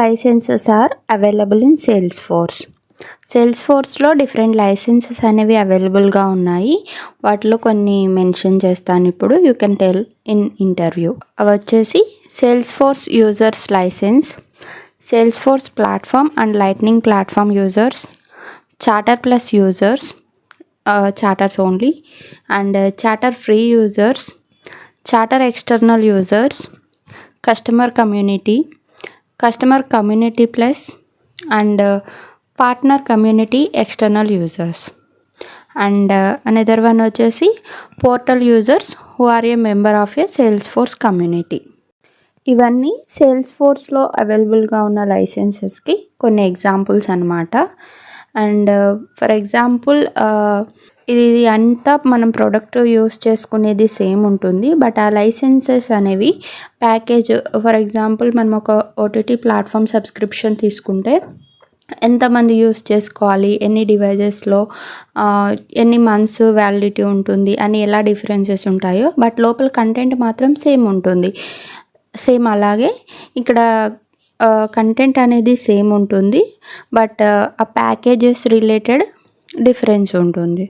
Licences are available in Salesforce sales ఫోర్స్లో different licences అనేవి అవైలబుల్గా ఉన్నాయి. వాటిలో కొన్ని మెన్షన్ చేస్తాను ఇప్పుడు. You can tell in interview అవి వచ్చేసి Salesforce users licence Salesforce platform and lightning platform users chatter plus users chatters only and chatter free users chatter external users customer community customer community plus and partner community external users. And another one వచ్చేసి portal users who are a member of a Salesforce community. ఇవన్నీ సేల్స్ ఫోర్స్లో అవైలబుల్గా ఉన్న లైసెన్సెస్కి కొన్ని examples అనమాట and for example ఇది అంతా మనం ప్రోడక్ట్ యూస్ చేసుకునేది సేమ్ ఉంటుంది. బట్ ఆ లైసెన్సెస్ అనేవి ప్యాకేజ్ ఫర్ ఎగ్జాంపుల్ మనం ఒక ఓటీటీ ప్లాట్ఫామ్ సబ్స్క్రిప్షన్ తీసుకుంటే ఎంతమంది యూస్ చేసుకోవాలి? ఎన్ని డివైజెస్లో ఎన్ని మంత్స్ వ్యాలిడిటీ ఉంటుంది? అని ఎలా డిఫరెన్సెస్ ఉంటాయో. బట్ లోపల కంటెంట్ మాత్రం సేమ్ ఉంటుంది. సేమ్ అలాగే ఇక్కడ కంటెంట్ అనేది సేమ్ ఉంటుంది. బట్ ఆ ప్యాకేజెస్ రిలేటెడ్ డిఫరెన్స్ ఉంటుంది.